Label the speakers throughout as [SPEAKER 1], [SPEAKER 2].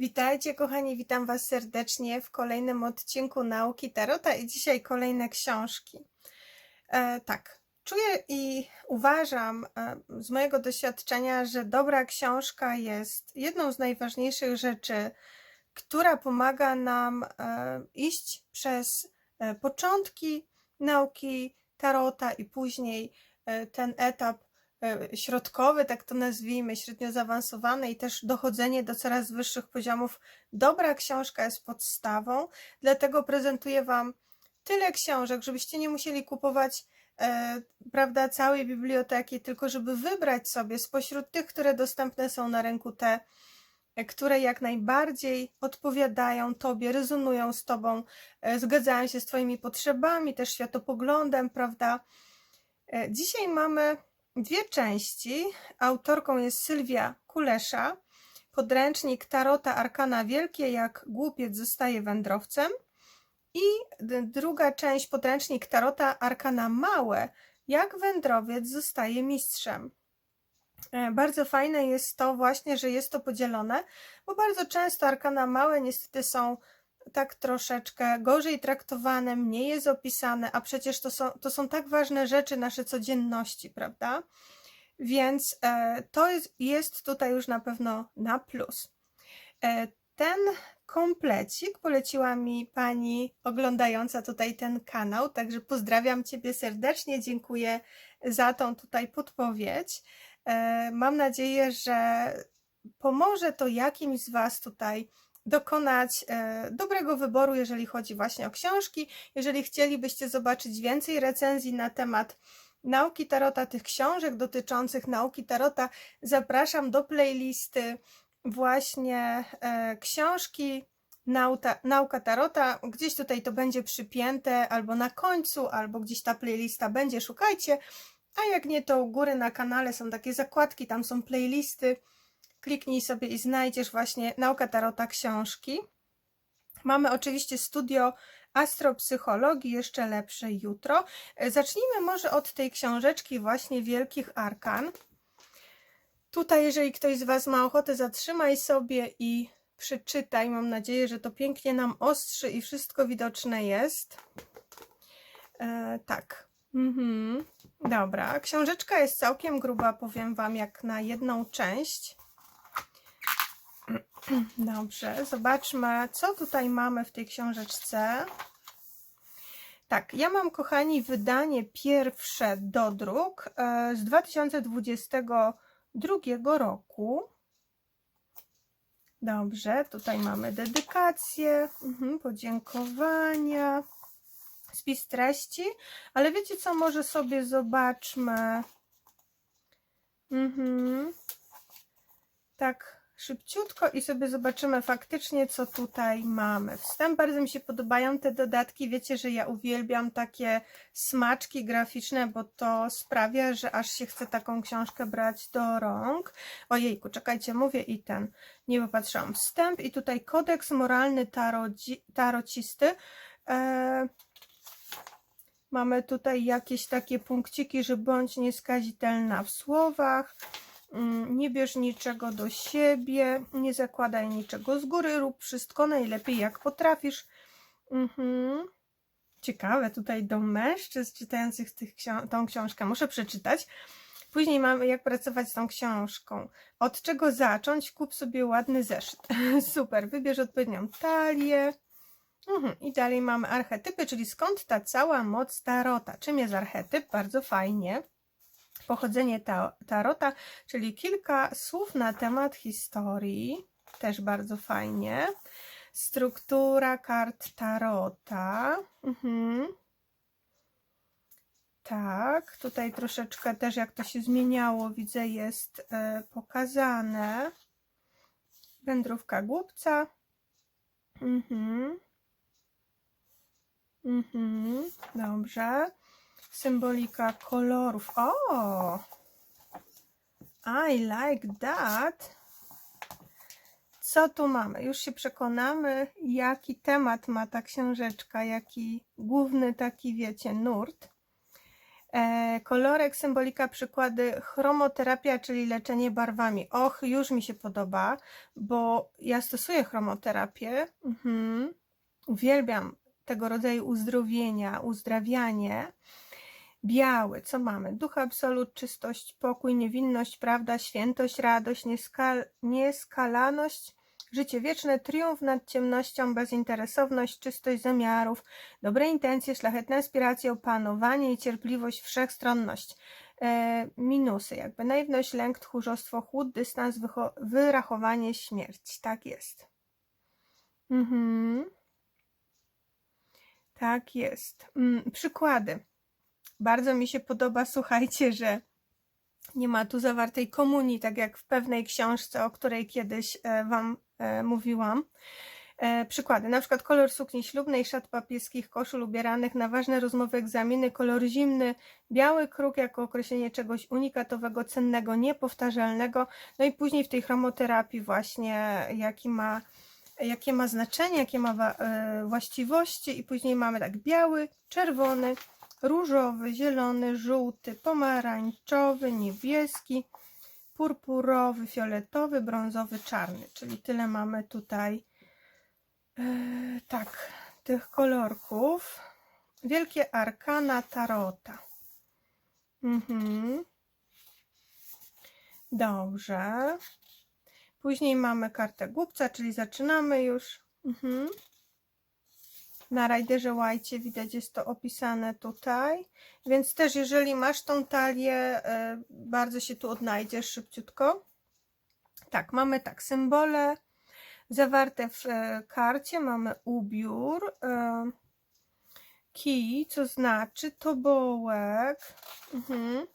[SPEAKER 1] Witajcie kochani, witam Was serdecznie w kolejnym odcinku Nauki Tarota i dzisiaj kolejne książki. E, tak, czuję i uważam e, z mojego doświadczenia, że dobra książka jest jedną z najważniejszych rzeczy, która pomaga nam e, iść przez e, początki nauki Tarota i później e, ten etap środkowy, tak to nazwijmy, średnio zaawansowany i też dochodzenie do coraz wyższych poziomów. Dobra książka jest podstawą, dlatego prezentuję Wam tyle książek, żebyście nie musieli kupować e, prawda, całej biblioteki, tylko żeby wybrać sobie spośród tych, które dostępne są na rynku te, e, które jak najbardziej odpowiadają Tobie, rezonują z Tobą, e, zgadzają się z Twoimi potrzebami, też światopoglądem, prawda. E, Dzisiaj mamy dwie części. Autorką jest Sylwia Kulesza. Podręcznik Tarota Arkana Wielkie, jak głupiec zostaje wędrowcem. I druga część podręcznik Tarota Arkana Małe, jak wędrowiec zostaje mistrzem. E, Bardzo fajne jest to właśnie, że jest to podzielone, bo bardzo często arkana małe niestety są tak troszeczkę gorzej traktowane, mniej jest opisane, a przecież to są, to są tak ważne rzeczy nasze codzienności, prawda? Więc e, to jest, jest tutaj już na pewno na plus. E, ten komplecik poleciła mi pani oglądająca tutaj ten kanał, także pozdrawiam Ciebie serdecznie, dziękuję za tą tutaj podpowiedź. E, Mam nadzieję, że pomoże to jakimś z Was tutaj dokonać e, dobrego wyboru, jeżeli chodzi właśnie o książki. Jeżeli chcielibyście zobaczyć więcej recenzji na temat nauki tarota, tych książek dotyczących nauki tarota, zapraszam do playlisty właśnie e, książki nauta, Nauka Tarota. Gdzieś tutaj to będzie przypięte albo na końcu, albo gdzieś ta playlista będzie, szukajcie. A jak nie, to u góry na kanale są takie zakładki, tam są playlisty. Kliknij sobie i znajdziesz właśnie Nauka Tarota książki. Mamy oczywiście studio astropsychologii, jeszcze lepsze jutro. Zacznijmy może od tej książeczki właśnie Wielkich Arkan. Tutaj, jeżeli ktoś z Was ma ochotę, zatrzymaj sobie i przeczytaj. Mam nadzieję, że to pięknie nam ostrzy i wszystko widoczne jest. E, tak. Mhm. Dobra, książeczka jest całkiem gruba, powiem Wam, jak na jedną część. Dobrze, zobaczmy, co tutaj mamy w tej książeczce. Tak, ja mam, kochani, wydanie pierwsze do druk e, z 2022 roku. Dobrze, tutaj mamy dedykację, mhm, podziękowania, spis treści, ale wiecie co, może sobie zobaczmy. Mhm. Tak, szybciutko i sobie zobaczymy faktycznie, co tutaj mamy. Wstęp bardzo mi się podobają te dodatki. Wiecie, że ja uwielbiam takie smaczki graficzne, bo to sprawia, że aż się chce taką książkę brać do rąk. Ojejku, czekajcie, mówię i ten. Nie popatrzyłam. Wstęp i tutaj kodeks moralny tarodzi, tarocisty. E, Mamy tutaj jakieś takie punkciki, że bądź nieskazitelna w słowach, nie bierz niczego do siebie, nie zakładaj niczego z góry, rób wszystko najlepiej jak potrafisz. Mhm. Ciekawe, tutaj do mężczyzn czytających tych tą książkę muszę przeczytać. Później mamy jak pracować z tą książką. Od czego zacząć? Kup sobie ładny zeszyt. Super, wybierz odpowiednią talię. Mhm. I dalej mamy archetypy, czyli skąd ta cała moc tarota. Czym jest archetyp? Bardzo fajnie. Pochodzenie ta tarota, czyli kilka słów na temat historii. Też bardzo fajnie. Struktura kart tarota. Mhm. Tak, tutaj troszeczkę też jak to się zmieniało, widzę, jest e, pokazane. Wędrówka głupca. Mhm. Mhm, dobrze. Symbolika kolorów. O! I like that. Co tu mamy? Już się przekonamy, jaki temat ma ta książeczka, jaki główny taki, wiecie, nurt. E, kolorek, symbolika, przykłady, chromoterapia, czyli leczenie barwami. Och, już mi się podoba, bo ja stosuję chromoterapię. Mhm. Uwielbiam tego rodzaju uzdrowienia, uzdrawianie. Biały, co mamy? Duch, absolut, czystość, pokój, niewinność, prawda, świętość, radość, nieskal, nieskalaność, życie wieczne, triumf nad ciemnością, bezinteresowność, czystość zamiarów, dobre intencje, szlachetne aspiracje, opanowanie i cierpliwość, wszechstronność. E, minusy, jakby naiwność, lęk, tchórzostwo, chłód, dystans, wyrachowanie, śmierć. Tak jest. Mhm. Tak jest. Mm, przykłady. Bardzo mi się podoba, słuchajcie, że nie ma tu zawartej komunii, tak jak w pewnej książce, o której kiedyś e, Wam e, mówiłam. E, przykłady, na przykład kolor sukni ślubnej, szat papieskich, koszul ubieranych na ważne rozmowy, egzaminy, kolor zimny, biały kruk jako określenie czegoś unikatowego, cennego, niepowtarzalnego, no i później w tej chromoterapii właśnie jaki ma, jakie ma znaczenie, jakie ma właściwości. I później mamy tak biały, czerwony, różowy, zielony, żółty, pomarańczowy, niebieski, purpurowy, fioletowy, brązowy, czarny. Czyli tyle mamy tutaj e, tak, tych kolorków. Wielkie arkana tarota. Mhm. Dobrze. Później mamy kartę głupca, czyli zaczynamy już. Mhm. Na rajderze łajcie widać jest to opisane tutaj, więc też jeżeli masz tą talię, e, bardzo się tu odnajdziesz szybciutko. Tak, mamy tak, symbole zawarte w e, karcie, mamy ubiór, e, kij, co znaczy tobołek, mhm.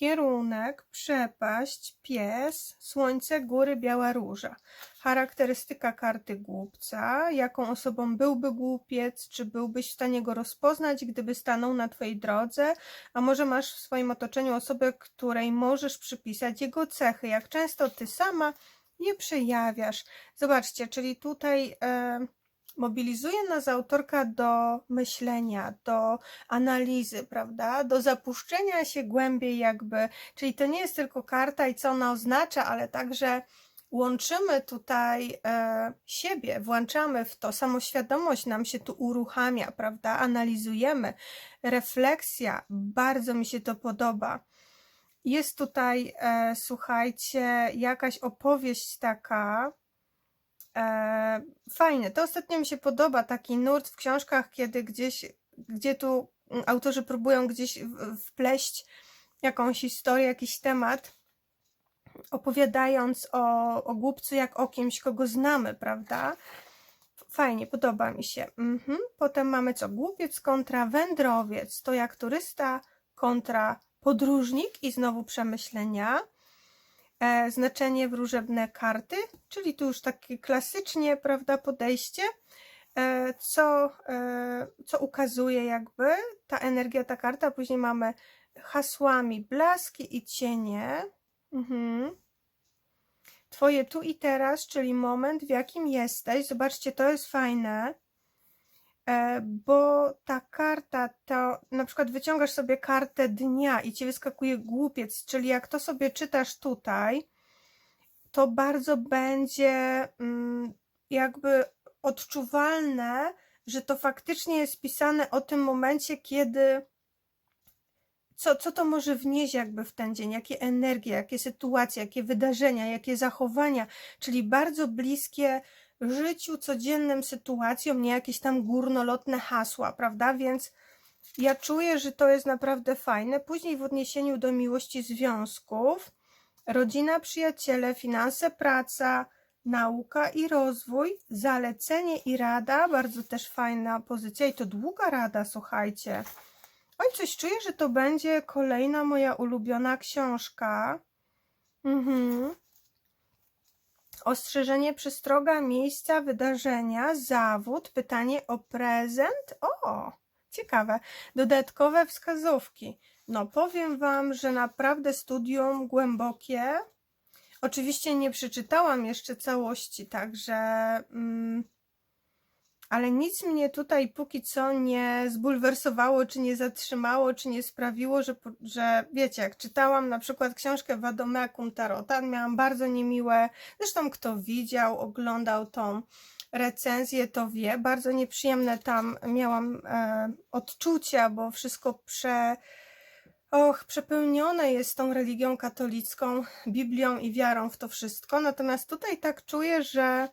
[SPEAKER 1] Kierunek, przepaść, pies, słońce, góry, biała róża. Charakterystyka karty głupca, jaką osobą byłby głupiec, czy byłbyś w stanie go rozpoznać, gdyby stanął na twojej drodze, a może masz w swoim otoczeniu osobę, której możesz przypisać jego cechy, jak często ty sama je przejawiasz. Zobaczcie, czyli tutaj e, mobilizuje nas autorka do myślenia, do analizy, prawda? Do zapuszczenia się głębiej jakby, czyli to nie jest tylko karta i co ona oznacza, ale także łączymy tutaj e, siebie, włączamy w to, samoświadomość nam się tu uruchamia, prawda? Analizujemy, refleksja, bardzo mi się to podoba. Jest tutaj, e, słuchajcie, jakaś opowieść taka. E, fajne. To ostatnio mi się podoba taki nurt w książkach, kiedy gdzieś, gdzie tu mm, autorzy próbują gdzieś wpleść jakąś historię, jakiś temat opowiadając o, o głupcu jak o kimś, kogo znamy, prawda? Fajnie, podoba mi się. Mhm. Potem mamy co? Głupiec kontra wędrowiec. To jak turysta kontra podróżnik i znowu przemyślenia. E, znaczenie wróżebne karty, czyli tu już takie klasycznie, prawda, podejście, e, co, e, co ukazuje jakby ta energia, ta karta. Później mamy hasłami blaski i cienie. Mhm. Twoje tu i teraz, czyli moment, w jakim jesteś. Zobaczcie, to jest fajne, bo ta karta, to na przykład wyciągasz sobie kartę dnia i ci wyskakuje głupiec, czyli jak to sobie czytasz tutaj, to bardzo będzie mm, jakby odczuwalne, że to faktycznie jest pisane o tym momencie, kiedy co, co to może wnieść jakby w ten dzień, jakie energie, jakie sytuacje, jakie wydarzenia, jakie zachowania, czyli bardzo bliskie życiu codziennym sytuacjom, nie jakieś tam górnolotne hasła, prawda? Więc ja czuję, że to jest naprawdę fajne. Później w odniesieniu do miłości związków, rodzina, przyjaciele, finanse, praca, nauka i rozwój, zalecenie i rada, bardzo też fajna pozycja i to długa rada, słuchajcie. Oj, coś czuję, że to będzie kolejna moja ulubiona książka. Mhm. Ostrzeżenie, przestroga, miejsca, wydarzenia, zawód, pytanie o prezent. O, ciekawe. Dodatkowe wskazówki. No, powiem Wam, że naprawdę studium głębokie. Oczywiście nie przeczytałam jeszcze całości, także mm, ale nic mnie tutaj póki co nie zbulwersowało, czy nie zatrzymało, czy nie sprawiło, że, że wiecie, jak czytałam na przykład książkę Wadomea Cum Tarota, miałam bardzo niemiłe, zresztą kto widział, oglądał tą recenzję, to wie, bardzo nieprzyjemne tam miałam e, odczucia, bo wszystko prze... Och, przepełnione jest tą religią katolicką, Biblią i wiarą w to wszystko. Natomiast tutaj tak czuję, że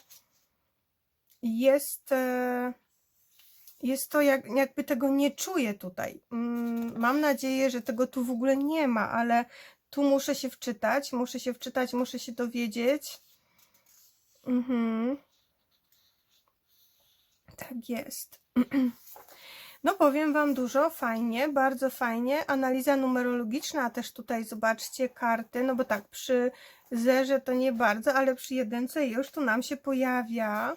[SPEAKER 1] jest, e, jest to jak, jakby tego nie czuję tutaj. Mm, Mam nadzieję, że tego tu w ogóle nie ma, ale tu muszę się wczytać, muszę się wczytać, muszę się dowiedzieć. Mhm. Tak jest. No powiem Wam dużo, fajnie, bardzo fajnie. Analiza numerologiczna, też tutaj zobaczcie karty, no bo tak, przy zerze to nie bardzo, ale przy jedynce już tu nam się pojawia.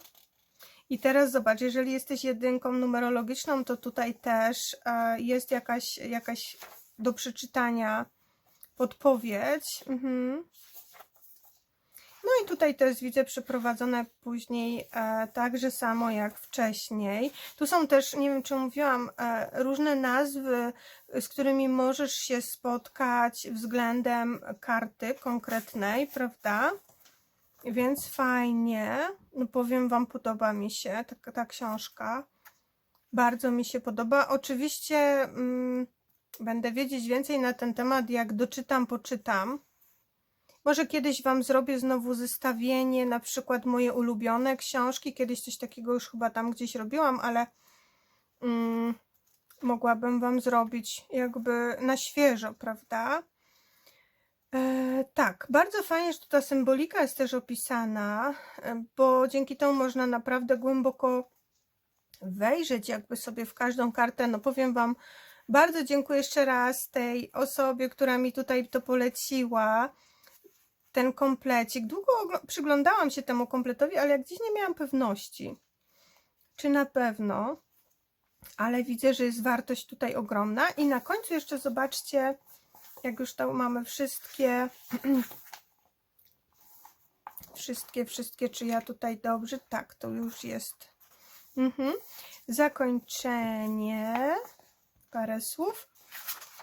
[SPEAKER 1] I teraz zobacz, jeżeli jesteś jedynką numerologiczną, to tutaj też e, jest jakaś, jakaś do przeczytania podpowiedź. Mhm. No i tutaj też widzę przeprowadzone później e, także samo jak wcześniej. Tu są też, nie wiem czy mówiłam, e, różne nazwy, z którymi możesz się spotkać względem karty konkretnej, prawda? Więc fajnie. No powiem Wam, podoba mi się ta, ta książka. Bardzo mi się podoba. Oczywiście mm, będę wiedzieć więcej na ten temat, jak doczytam, poczytam. Może kiedyś Wam zrobię znowu zestawienie, na przykład moje ulubione książki. Kiedyś coś takiego już chyba tam gdzieś robiłam, ale mm, mogłabym Wam zrobić jakby na świeżo, prawda? E, tak, bardzo fajnie, że tu ta symbolika jest też opisana, e, bo dzięki temu można naprawdę głęboko wejrzeć jakby sobie w każdą kartę. No powiem Wam, bardzo dziękuję jeszcze raz tej osobie, która mi tutaj to poleciła, ten komplecik. Długo przyglądałam się temu kompletowi, ale jak dziś nie miałam pewności, czy na pewno, ale widzę, że jest wartość tutaj ogromna. I na końcu jeszcze zobaczcie, jak już to mamy wszystkie, wszystkie, wszystkie, czy ja tutaj dobrze? Tak, to już jest. Mhm. Zakończenie, parę słów.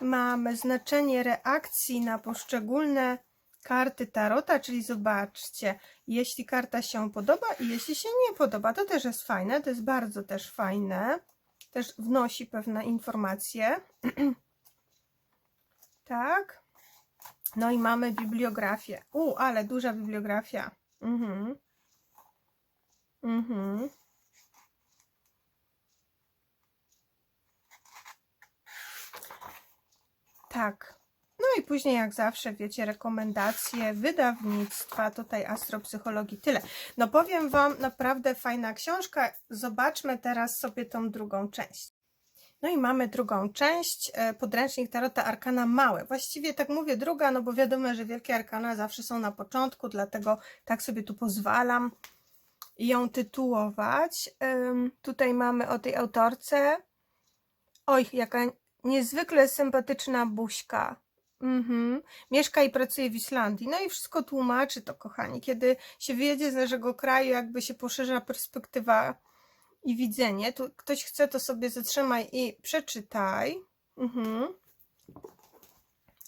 [SPEAKER 1] Mamy znaczenie reakcji na poszczególne karty tarota, czyli zobaczcie, jeśli karta się podoba i jeśli się nie podoba, to też jest fajne, to jest bardzo też fajne, też wnosi pewne informacje. tak. No i mamy bibliografię. U, ale duża bibliografia. Mhm. Mhm. Tak. No i później, jak zawsze, wiecie, rekomendacje wydawnictwa, tutaj astropsychologii, tyle. No powiem Wam, naprawdę fajna książka. Zobaczmy teraz sobie tą drugą część. No i mamy drugą część, e, podręcznik Tarota Arkana Małe. Właściwie tak mówię druga, no bo wiadomo, że wielkie arkana zawsze są na początku, dlatego tak sobie tu pozwalam ją tytułować. Tutaj mamy o tej autorce. Oj, jaka niezwykle sympatyczna buźka. Mhm. Mieszka i pracuje w Islandii. No i wszystko tłumaczy to, kochani. Kiedy się wyjedzie z naszego kraju, jakby się poszerza perspektywa i widzenie. Tu ktoś chce, to sobie zatrzymaj i przeczytaj. Mhm.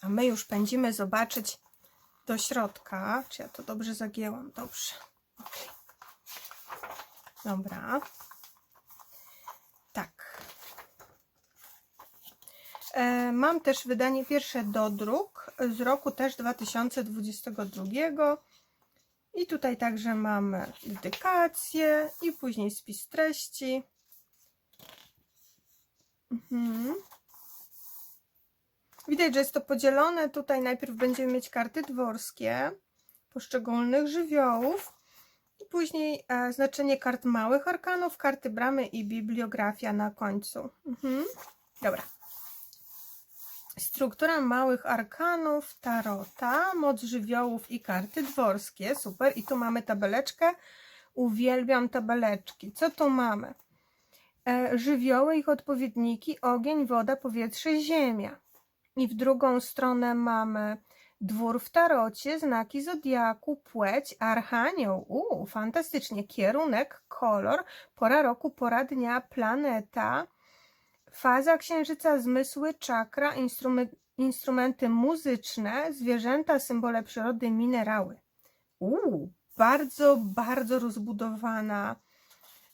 [SPEAKER 1] A my już pędzimy zobaczyć do środka. Czy ja to dobrze zagięłam? Dobrze. Dobra. Tak. E, Mam też wydanie pierwsze do druk z roku też 2022. I tutaj także mamy dedykację i później spis treści. Mhm. Widać, że jest to podzielone. Tutaj najpierw będziemy mieć karty dworskie poszczególnych żywiołów. I później e, znaczenie kart małych arkanów, karty bramy i bibliografia na końcu. Mhm. Dobra. Struktura małych arkanów, tarota, moc żywiołów i karty dworskie. Super. I tu mamy tabeleczkę. Uwielbiam tabeleczki. Co tu mamy? E, żywioły, ich odpowiedniki, ogień, woda, powietrze, ziemia. I w drugą stronę mamy Dwór w tarocie, znaki zodiaku, płeć, archanioł. Uuu, fantastycznie. Kierunek, kolor, pora roku, pora dnia, planeta, faza księżyca, zmysły, czakra, instrument, instrumenty muzyczne, zwierzęta, symbole przyrody, minerały. Uuu, bardzo, bardzo rozbudowana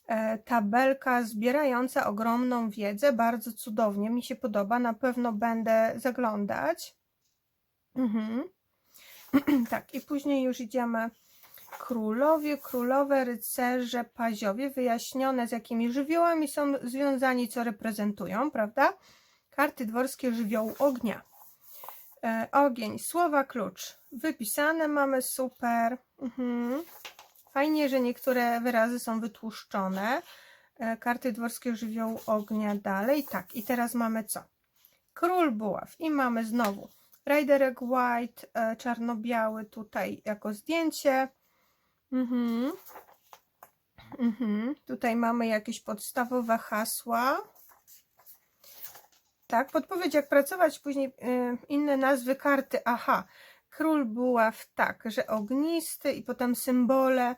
[SPEAKER 1] e, tabelka zbierająca ogromną wiedzę, bardzo cudownie, mi się podoba, na pewno będę zaglądać. Mhm. tak, i później już idziemy królowie, królowe, rycerze, paziowie, wyjaśnione z jakimi żywiołami są związani, co reprezentują, prawda? Karty dworskie żywiołu ognia. E, ogień, słowa klucz. Wypisane mamy, super. Mhm. Fajnie, że niektóre wyrazy są wytłuszczone. E, karty dworskie żywiołu ognia dalej. Tak, i teraz mamy co? Król buław i mamy znowu Riderek White, e, czarno-biały tutaj jako zdjęcie. Mhm. Mhm. Tutaj mamy jakieś podstawowe hasła. Tak, podpowiedź jak pracować, później y, inne nazwy karty. Aha, król buław, tak, że ognisty i potem symbole,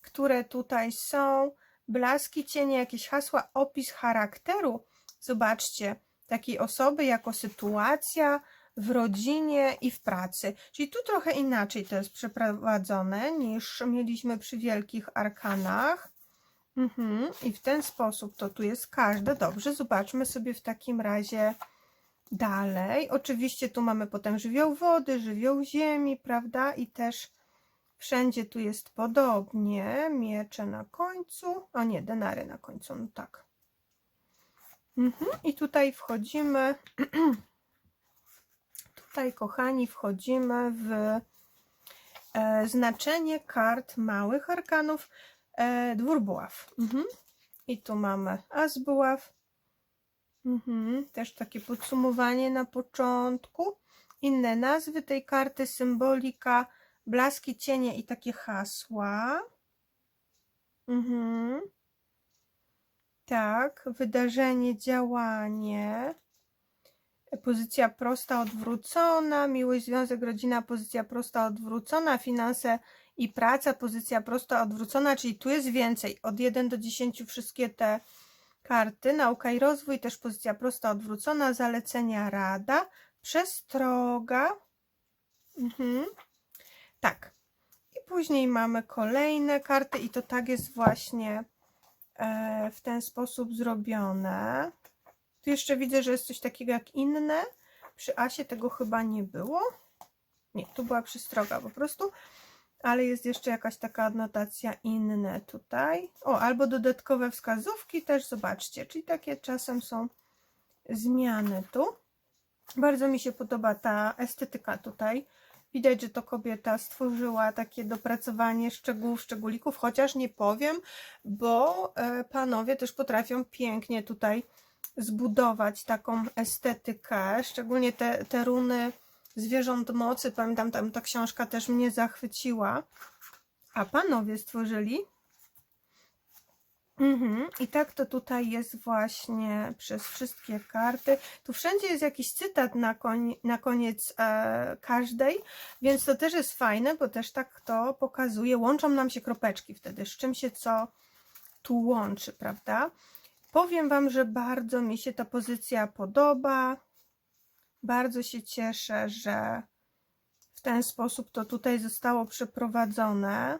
[SPEAKER 1] które tutaj są, blaski, cienie, jakieś hasła, opis charakteru. Zobaczcie, takiej osoby jako sytuacja w rodzinie i w pracy. Czyli tu trochę inaczej to jest przeprowadzone niż mieliśmy przy wielkich arkanach. Mhm. I w ten sposób to tu jest każde. Dobrze, zobaczmy sobie w takim razie dalej. Oczywiście tu mamy potem żywioł wody, żywioł ziemi, prawda? I też wszędzie tu jest podobnie. Miecze na końcu. O nie, denary na końcu, no tak. Mhm. I tutaj wchodzimy. tutaj, kochani, wchodzimy w e, znaczenie kart małych arkanów e, dwór buław. Mhm. I tu mamy as buław. Mhm. Też takie podsumowanie na początku. Inne nazwy tej karty, symbolika, blaski, cienie i takie hasła. Mhm. Tak, wydarzenie, działanie. Pozycja prosta, odwrócona, miłość, związek, rodzina, pozycja prosta, odwrócona, finanse, i praca, pozycja prosta odwrócona, czyli tu jest więcej. Od 1 do 10 wszystkie te karty. Nauka i rozwój, też pozycja prosta odwrócona, zalecenia, rada, przestroga. Mhm. Tak. I później mamy kolejne karty i to tak jest właśnie e, w ten sposób zrobione. Tu jeszcze widzę, że jest coś takiego jak inne. Przy Asie tego chyba nie było. Nie, tu była przestroga po prostu ale jest jeszcze jakaś taka adnotacja inne tutaj. O, albo dodatkowe wskazówki też, zobaczcie, czyli takie czasem są zmiany tu. Bardzo mi się podoba ta estetyka tutaj. Widać, że to kobieta stworzyła takie dopracowanie szczegółów, szczególików, chociaż nie powiem, bo e, panowie też potrafią pięknie tutaj zbudować taką estetykę, szczególnie te, te runy zwierząt mocy. Pamiętam, tam ta książka też mnie zachwyciła. A panowie stworzyli. Mhm. I tak to tutaj jest właśnie przez wszystkie karty. Tu wszędzie jest jakiś cytat na, koń, na koniec e, każdej, więc to też jest fajne, bo też tak to pokazuje. Łączą nam się kropeczki wtedy, z czym się co tu łączy, prawda? Powiem Wam, że bardzo mi się ta pozycja podoba. Bardzo się cieszę, że w ten sposób to tutaj zostało przeprowadzone.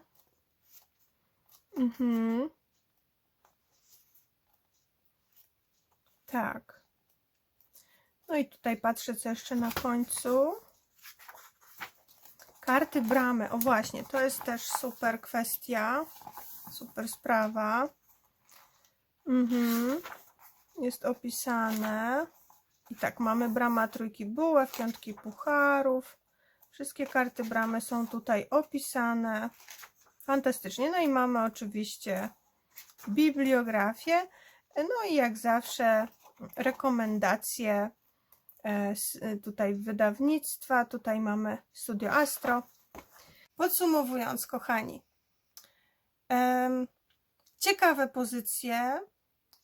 [SPEAKER 1] Mhm. Tak. No i tutaj patrzę, co jeszcze na końcu. Karty bramy. O właśnie, to jest też super kwestia. Super sprawa. Mhm. Jest opisane. I tak, mamy brama trójki bułek, piątki pucharów. Wszystkie karty bramy są tutaj opisane. Fantastycznie. No i mamy oczywiście bibliografię. No i jak zawsze rekomendacje e, tutaj wydawnictwa. Tutaj mamy Studio Astro. Podsumowując, kochani, ciekawe pozycje,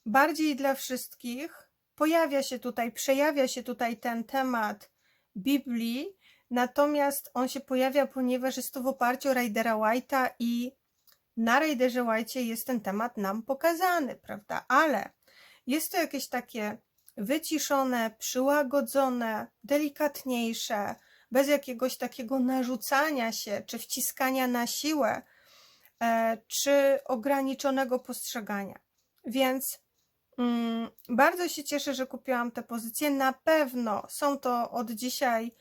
[SPEAKER 1] bardziej dla wszystkich, pojawia się tutaj, przejawia się tutaj ten temat Biblii, Natomiast on się pojawia, ponieważ jest to w oparciu o Raidera White'a i na Raiderze White'cie jest ten temat nam pokazany, prawda? Ale jest to jakieś takie wyciszone, przyłagodzone, delikatniejsze, bez jakiegoś takiego narzucania się, czy wciskania na siłę, e, czy ograniczonego postrzegania. Więc bardzo się cieszę, że kupiłam te pozycje. Na pewno są to od dzisiaj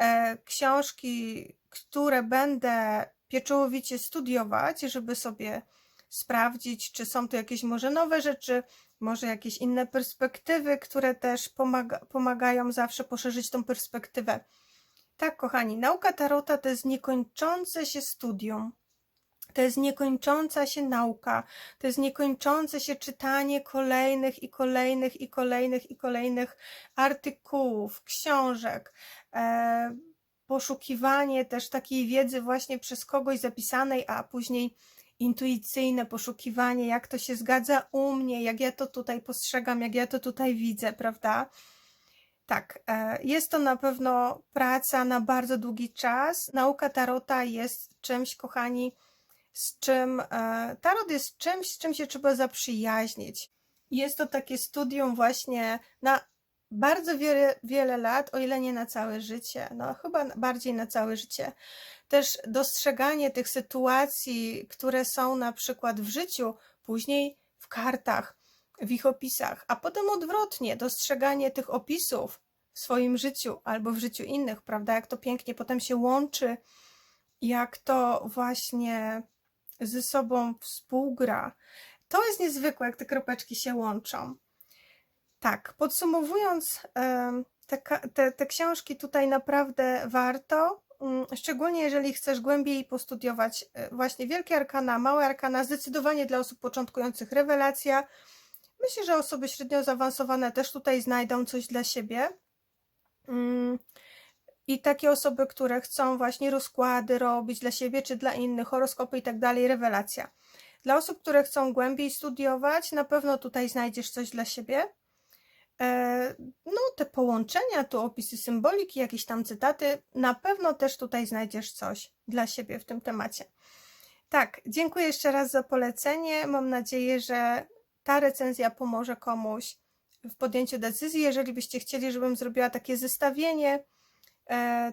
[SPEAKER 1] e, książki, które będę pieczołowicie studiować, żeby sobie sprawdzić, czy są tu jakieś może nowe rzeczy, może jakieś inne perspektywy, które też pomaga, pomagają zawsze poszerzyć tą perspektywę. Tak, kochani, nauka tarota to jest niekończące się studium. To jest niekończąca się nauka, to jest niekończące się czytanie kolejnych i kolejnych i kolejnych i kolejnych artykułów, książek, e, poszukiwanie też takiej wiedzy właśnie przez kogoś zapisanej, a później intuicyjne poszukiwanie, jak to się zgadza u mnie, jak ja to tutaj postrzegam, jak ja to tutaj widzę, prawda? Tak, e, jest to na pewno praca na bardzo długi czas. Nauka tarota jest czymś, kochani, z czym e, tarot jest czymś, z czym się trzeba zaprzyjaźnić. Jest to takie studium właśnie na bardzo wiele, wiele lat, o ile nie na całe życie, no chyba bardziej na całe życie. Też dostrzeganie tych sytuacji, które są na przykład w życiu, później w kartach, w ich opisach, a potem odwrotnie, dostrzeganie tych opisów w swoim życiu albo w życiu innych, prawda? Jak to pięknie potem się łączy, jak to właśnie ze sobą współgra. To jest niezwykłe, jak te kropeczki się łączą. Tak, podsumowując, te, te, te książki tutaj naprawdę warto, mm, szczególnie jeżeli chcesz głębiej postudiować e, właśnie wielkie arkana, małe arkana, zdecydowanie dla osób początkujących rewelacja. Myślę, że osoby średnio zaawansowane też tutaj znajdą coś dla siebie. I takie osoby, które chcą właśnie rozkłady robić dla siebie czy dla innych, horoskopy i tak dalej, rewelacja. Dla osób, które chcą głębiej studiować, na pewno tutaj znajdziesz coś dla siebie. E, no, te połączenia, tu opisy symboliki, jakieś tam cytaty, na pewno też tutaj znajdziesz coś dla siebie w tym temacie. Tak, dziękuję jeszcze raz za polecenie. Mam nadzieję, że ta recenzja pomoże komuś w podjęciu decyzji. Jeżeli byście chcieli, żebym zrobiła takie zestawienie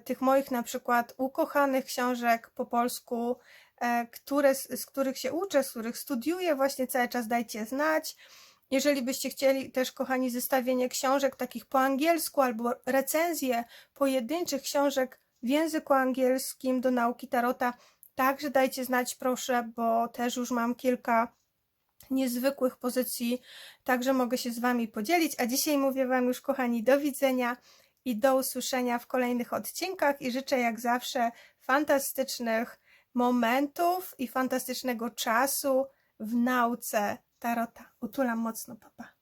[SPEAKER 1] tych moich na przykład ukochanych książek po polsku, e, które, z których się uczę, z których studiuję, właśnie cały czas dajcie znać. Jeżeli byście chcieli też, kochani, zestawienie książek takich po angielsku albo recenzje pojedynczych książek w języku angielskim do nauki tarota, także dajcie znać, proszę, bo też już mam kilka niezwykłych pozycji, także mogę się z Wami podzielić. A dzisiaj mówię Wam już, kochani, do widzenia i do usłyszenia w kolejnych odcinkach i życzę jak zawsze fantastycznych momentów i fantastycznego czasu w nauce tarota. Utulam mocno, papa.